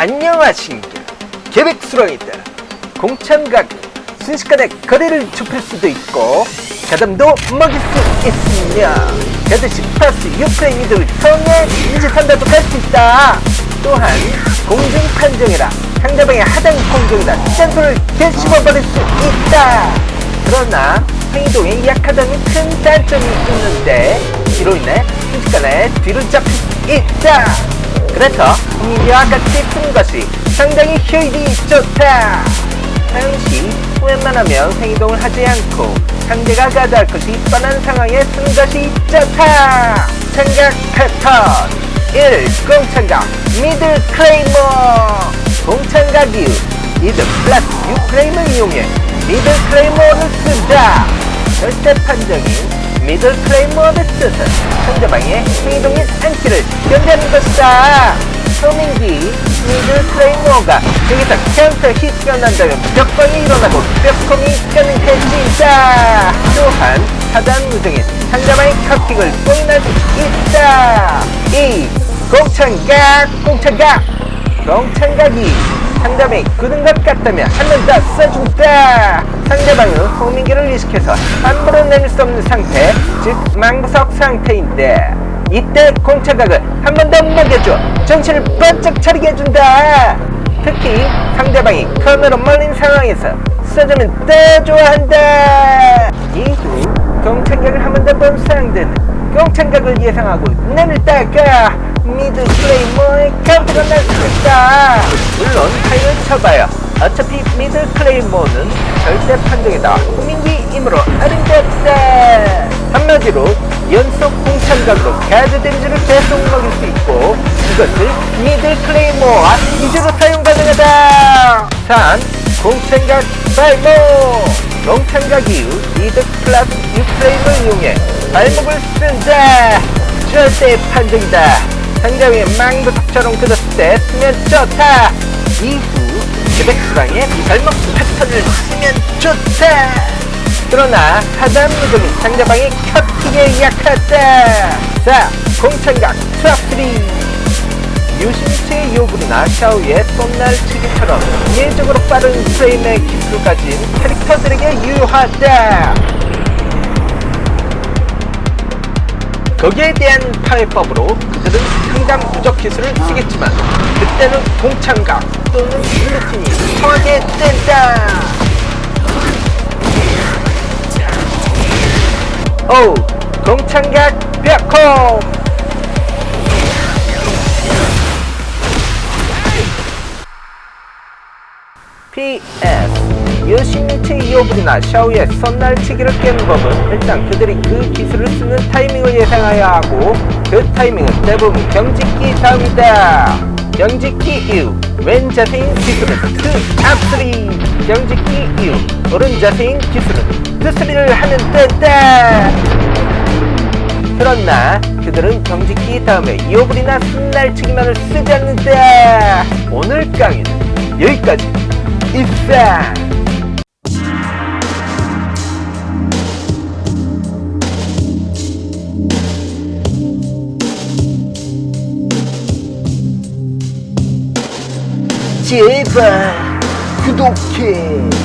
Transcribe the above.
안녕하십니까 계획수렁이다. 공천각 순식간에 거리를 좁힐 수도 있고 가담도 먹일 수 있으며 그듯이 플러스 유프레임들을 통해 인지탄다도 갈수 있다. 또한 공중 판정이라 상대방의 하단 공격이다 센터를 되씹어버릴 수 있다. 그러나 행동이 약하다는 큰 단점이 있는데 이로 인해 순식간에 뒤로 잡힐 수 있다 그래서 공인기와 같이 쓰는 것이 상당히 효율이 좋다. 사용시 웬만하면 행동을 하지 않고 상대가 가져할 것이 뻔한 상황에 쓰는 것이 좋다. 생각 패턴 1. 공창각 미들 클레이머 공창각 이후 미들 플러스 6클레임을 이용해 미들 클레이머를 쓴다. 절대 판정인 미들 클레이머를 뜻은 견제하는 것이다. 소민기 미들 클레이머가 여기서 카운터 히트가 난다면 벽광이 일어나고 벽공이 가능해진다. 또한 하단 무정인 상대방의 컵킥을 포인할 수 있다. 2. 공창각 공창각 공창각이 상대방이 것 같다면 한 번 더 써준다. 상대방은 호민기를 의식해서 함부로 내밀 수 없는 상태, 즉 망부석 상태인데 이때 공차각을 한 번 더 먹여줘 정신을 번쩍 차리게 해준다. 특히 상대방이 카메라 멀린 상황에서 써주면 더 좋아한다. 이후 공창각을 한 번 더 본 상대는 공창각을 예상하고 내밀다가 미드 클레이머의 카운트가 날 수 있다. 물론 타임을 쳐봐요. 어차피 미드 클레이머는 절대 판정이다. 호민기이므로 아름답다. 한마디로 연속 공창각으로 가드 데미지를 계속 먹일 수 있고 이것을 미드 클레이머와 이주로 사용 가능하다. 3. 공창각 발목 공창각 이후 미드 플러스 6프레임을 이용해 발목을 쓴다. 절대 판정이다. 상대의 망부석처럼 굳었을 때 쓰면 좋다. 이후 주백수랑의 발목 패턴을 쓰면 좋다. 그러나 하단 무덤이 상대방의 컷킥에 약하다. 자, 공창각 트라프리. 유심치의 요구르나 샤오의 쏜날 치기처럼 이례적으로 빠른 프레임의 기술을 가진 캐릭터들에게 유효하다. 거기에 대한 파해법으로 그들은 상담 부적 기술을 쓰겠지만 그때는 공창각 또는 루틴이 통하게 된다. 오, 공창각 벽홈. PS 요시미치 요불이나 샤오의 선날치기를 깨는 법은 일단 그들이 그 기술을 쓰는 타이밍을 예상해야 하고 그 타이밍은 대부분 경직기 다음이다. 경직기 이후 왼 자세인 기술은 그 앞쓰리. 경직기 이후 오른 자세인 기술은 뜨쓰리를 하는 때다 그러나 그들은 경직기 다음에 요불이나 순날치기만을 쓰지 않는다. 오늘 강의는 여기까지. 있어 제발 구독해